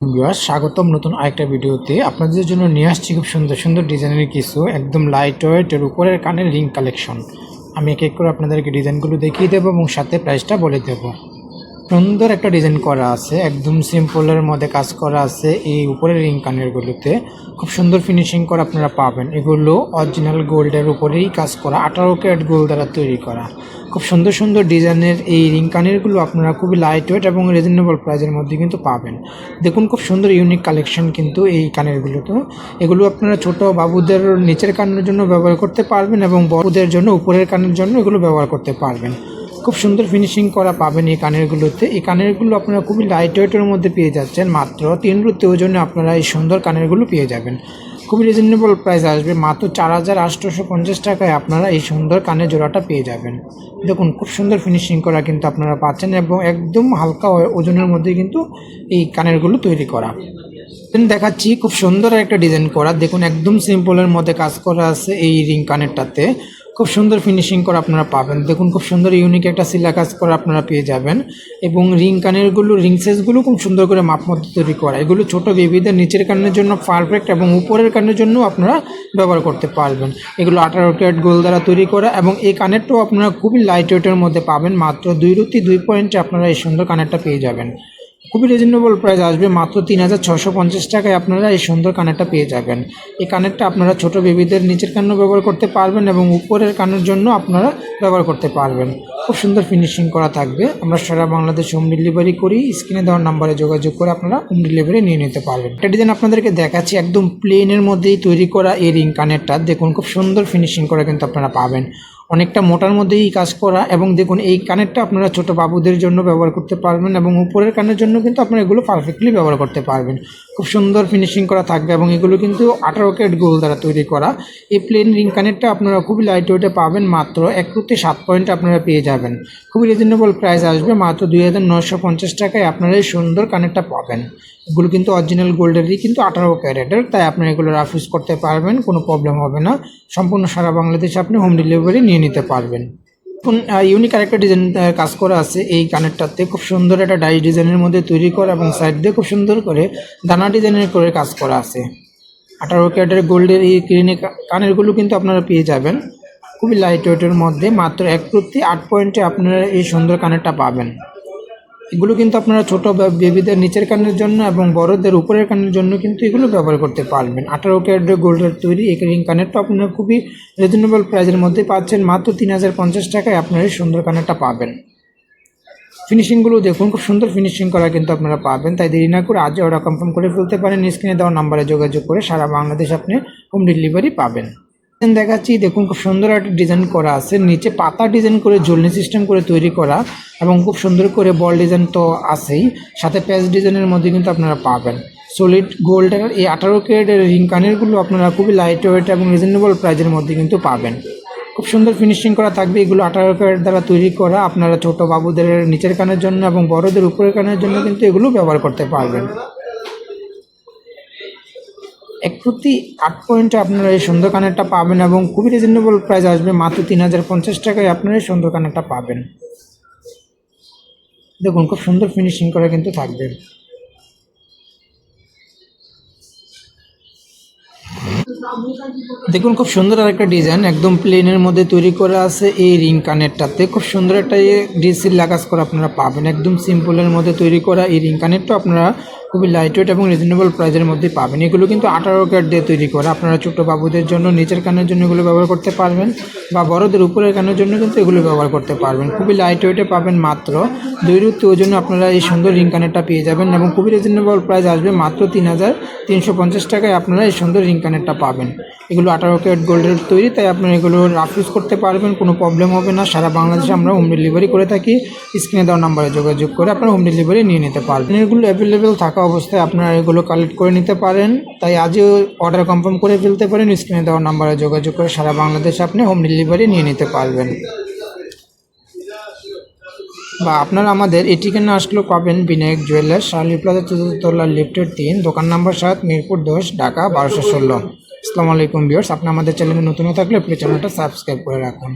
Viewers, স্বাগতম নতুন আরেকটা ভিডিওতে। আপনাদের জন্য নিয়ে আসছি খুব সুন্দর সুন্দর ডিজাইনের কিছু, একদম লাইট ওয়েট এর উপরের কানের রিং কালেকশন আমি এক এক করে আপনাদেরকে ডিজাইনগুলো দেখিয়ে দেবো এবং সাথে প্রাইসটা বলে দেবো। সুন্দর একটা ডিজাইন করা আছে, একদম সিম্পলের মধ্যে কাজ করা আছে এই উপরের রিং কানেরগুলোতে খুব সুন্দর ফিনিশিং করা আপনারা পাবেন। এগুলো অরিজিনাল গোল্ডের উপরেই কাজ করা, আঠারো ক্যারেট গোল্ড দ্বারা তৈরি করা। খুব সুন্দর সুন্দর ডিজাইনের এই রিং কানেরগুলো আপনারা খুবই লাইট ওয়েট এবং রিজনেবল প্রাইসের মধ্যে কিন্তু পাবেন। দেখুন, খুব সুন্দর ইউনিক কালেকশন কিন্তু এই কানেরগুলোতে এগুলো আপনারা ছোট বাবুদের নিচের কানের জন্য ব্যবহার করতে পারবেন এবং বড়দের জন্য উপরের কানের জন্য এগুলো ব্যবহার করতে পারবেন। খুব সুন্দর ফিনিশিং করা পাবেন এই কানেরগুলোতে। এই কানেরগুলো আপনারা খুবই লাইট ওয়েটের মধ্যে পেয়ে যাচ্ছেন। মাত্র তিন রুতে ওজনে আপনারা এই সুন্দর কানেরগুলো পেয়ে যাবেন। খুবই রিজনেবল প্রাইস আসবে। মাত্র চার হাজার আটশোশো পঞ্চাশ টাকায় আপনারা এই সুন্দর কানের জোড়াটা পেয়ে যাবেন। দেখুন, খুব সুন্দর ফিনিশিং করা কিন্তু আপনারা পাচ্ছেন এবং একদম হালকা ওজনের মধ্যে কিন্তু এই কানেরগুলো তৈরি করা। দেখাচ্ছি খুব সুন্দর একটা ডিজাইন করা। দেখুন, একদম সিম্পলের মধ্যে কাজ করা আছে এই রিং কানেরটাতে। খুব সুন্দর ফিনিশিং করে আপনারা পাবেন। দেখুন, খুব সুন্দর ইউনিক একটা সিলা কাজ করা আপনারা পেয়ে যাবেন। এবং রিং কানেরগুলো রিং সেসগুলো খুব সুন্দর করে মাপ মতো তৈরি করা। এগুলো ছোট বেবিদের নিচের কানের জন্য পারফেক্ট এবং উপরের কানের জন্য আপনারা ব্যবহার করতে পারবেন। এগুলো আঠারো ক্যারেট গোল দ্বারা তৈরি করা এবং এই কানেরটাও আপনারা খুবই লাইট ওয়েটের মধ্যে পাবেন। মাত্র দুই রুতি দুই পয়েন্টে আপনারা এই সুন্দর কানেরটা পেয়ে যাবেন। খুবই রিজনেবল প্রাইস আসবে। মাত্র তিন হাজার ছশো পঞ্চাশ টাকায় আপনারা এই সুন্দর কানেরটা পেয়ে যাবেন। এই কানেরটা আপনারা ছোট বেবিদের নিচের কানেও ব্যবহার করতে পারবেন এবং উপরের কানের জন্য আপনারা ব্যবহার করতে পারবেন। খুব সুন্দর ফিনিশিং করা থাকবে। আমরা সারা বাংলাদেশ হোম ডেলিভারি করি। স্ক্রিনে দেওয়ার নাম্বারে যোগাযোগ করে আপনারা হোম ডেলিভারি নিয়ে নিতে পারবেন। এটা ডিজাইন আপনাদেরকে দেখাচ্ছি। একদম প্লেনের মধ্যেই তৈরি করা এই রিং কানেরটা। দেখুন, খুব সুন্দর ফিনিশিং করা কিন্তু আপনারা পাবেন। অনেকটা মোটার মধ্যেই কাজ করা এবং দেখুন, এই কানেরটা আপনারা ছোট বাবুদের জন্য ব্যবহার করতে পারবেন এবং উপরের কানের জন্য কিন্তু আপনারা এগুলো পারফেক্টলি ব্যবহার করতে পারবেন। খুব সুন্দর ফিনিশিং করা থাকবে এবং এগুলো কিন্তু আঠারো ক্যারেট গোল দ্বারা তৈরি করা। এই প্লেন রিং কানেরটা আপনারা খুবই লাইট ওয়েটে পাবেন, মাত্র এক রুটি সাত পয়েন্ট আপনারা পেয়ে যাবেন। খুবই রিজনেবল প্রাইস আসবে, মাত্র দুই হাজার নশো পঞ্চাশ টাকায় আপনারা এই সুন্দর কানেরটা পাবেন। এগুলো কিন্তু অরিজিনাল গোল্ডেরই কিন্তু আঠারো ক্যারেটের, তাই আপনারা এগুলো রাফ ইউজ করতে পারবেন, কোনো প্রবলেম হবে না। সম্পূর্ণ সারা বাংলাদেশে আপনি হোম ডেলিভারি নিয়ে নিতে পারবেন। এখন ইউনিক আরেকটা ডিজাইন কাজ করা আছে এই কানেরটাতে। খুব সুন্দর একটা ডাই ডিজাইনের মধ্যে তৈরি করা এবং সাইড দিয়ে খুব সুন্দর করে দানা ডিজাইনের করে কাজ করা আছে। আঠারো ক্যারেটের গোল্ডের এই ক্লিনিক কানেরগুলো কিন্তু আপনারা পেয়ে যাবেন। খুবই লাইট ওয়েটের মধ্যে, মাত্র এক প্রতি আট পয়েন্টে আপনারা এই সুন্দর কানেরটা পাবেন। এগুলো কিন্তু আপনারা ছোট বেবিদের নিচের কানের জন্য এবং বড়দের উপরের কানের জন্য কিন্তু এগুলো ব্যবহার করতে পারবেন। আঠারো ক্যারেটের গোল্ডের তৈরি এই রিং কানেরটা আপনারা খুবই রিজনেবল প্রাইসের মধ্যে পাচ্ছেন মাত্র তিন হাজার পঞ্চাশ টাকায় আপনারা এই সুন্দর কানেরটা পাবেন। ফিনিশিংগুলো দেখুন, খুব সুন্দর ফিনিশিং করা কিন্তু আপনারা পাবেন। তাই দেরি না করে আজ অর্ডার কনফার্ম করে ফেলতে পারেন। স্ক্রিনে দেওয়া নাম্বারে যোগাযোগ করে সারা বাংলাদেশ আপনি হোম ডেলিভারি পাবেন। দেখাচ্ছি, দেখুন খুব সুন্দর একটা ডিজাইন করা আছে। নিচে পাতা ডিজাইন করে জলনি সিস্টেম করে তৈরি করা এবং খুব সুন্দর করে বল ডিজাইন তো আছেই। সাথে প্যাচ ডিজাইনের মধ্যে কিন্তু আপনারা পাবেন। সলিড গোল্ডের এই আঠারো ক্যারেটের রিং কানেরগুলো আপনারা খুবই লাইট ওয়েট এবং রিজনেবল প্রাইজের মধ্যে কিন্তু পাবেন। খুব সুন্দর ফিনিশিং করা থাকবে। এগুলো আঠারো ক্যারেট দ্বারা তৈরি করা। আপনারা ছোট বাবুদের নিচের কানের জন্য এবং বড়দের উপরের কানের জন্য কিন্তু এগুলো ব্যবহার করতে পারবেন। এক প্রতি আট পয়েন্টে আপনারা এই সুন্দর কানেরটা পাবেন এবং খুবই রিজনেবল প্রাইস আসবে মাত্র তিন হাজার পঞ্চাশ টাকায় আপনারা এই সুন্দর কানেরটা পাবেন। দেখুন, খুব সুন্দর ফিনিশিং করা কিন্তু থাকবে। দেখুন, খুব সুন্দর একটা ডিজাইন একদম প্লেনের মধ্যে তৈরি করা আছে এই রিং কানেরটাতে। খুব সুন্দর একটা ডিসিল লাগাজ করা আপনারা পাবেন। একদম সিম্পলের মধ্যে তৈরি করা এই রিং কানেরটা আপনারা খুবই লাইট ওয়েট এবং রিজনেবল প্রাইসের মধ্যে পাবেন। এগুলো কিন্তু আঠারো ক্যারেট দিয়ে তৈরি করা। আপনারা ছোটো বাবুদের জন্য, নিচের কানের জন্য এগুলো ব্যবহার করতে পারবেন বা বড়দের উপরের কানের জন্য কিন্তু এগুলো ব্যবহার করতে পারবেন। খুবই লাইট ওয়েটে পাবেন মাত্র। দুই রুত্তি ওই জন্য আপনারা এই সুন্দর রিং কানেরটা পেয়ে যাবেন এবং খুবই রিজনেবল প্রাইস আসবে মাত্র তিন হাজার তিনশো পঞ্চাশ টাকায় আপনারা এই সুন্দর রিং কানেরটা পাবেন। এগুলো আঠারো ক্যারেট গোল্ডের তৈরি, তাই আপনারা এগুলো রাফ ইউজ করতে পারবেন, কোনো প্রবলেম হবে না। সারা বাংলাদেশে আমরা হোম ডেলিভারি করে থাকি। স্ক্রিনে দেওয়া নাম্বারে যোগাযোগ করে আপনারা হোম ডেলিভারি নিয়ে নিতে পারবেন। এগুলো অ্যাভেলেবেল থাকা অবস্থায় আপনারা এগুলো কালেক্ট করে নিতে পারেন। তাই আজও অর্ডার কনফার্ম করে ফেলতে পারেন। স্ক্রিনে দেওয়া নাম্বারে যোগাযোগ করে সারা বাংলাদেশে আপনি হোম ডেলিভারি নিয়ে নিতে পারবেন। বা আপনারা আমাদের এই ঠিকানা আসলেও পাবেন বিনায়ক জুয়েলার্স শালি প্লাজা চতুর্থতলা লিফটের তিন, দোকান নাম্বার সাত, মিরপুর দশ, ঢাকা বারোশো ষোলো। আসসালামু আলাইকুম বিয়ার্স আপনি আমাদের চ্যানেলে নতুন থাকলে প্লিজ চ্যানেলটা সাবস্ক্রাইব করে রাখুন।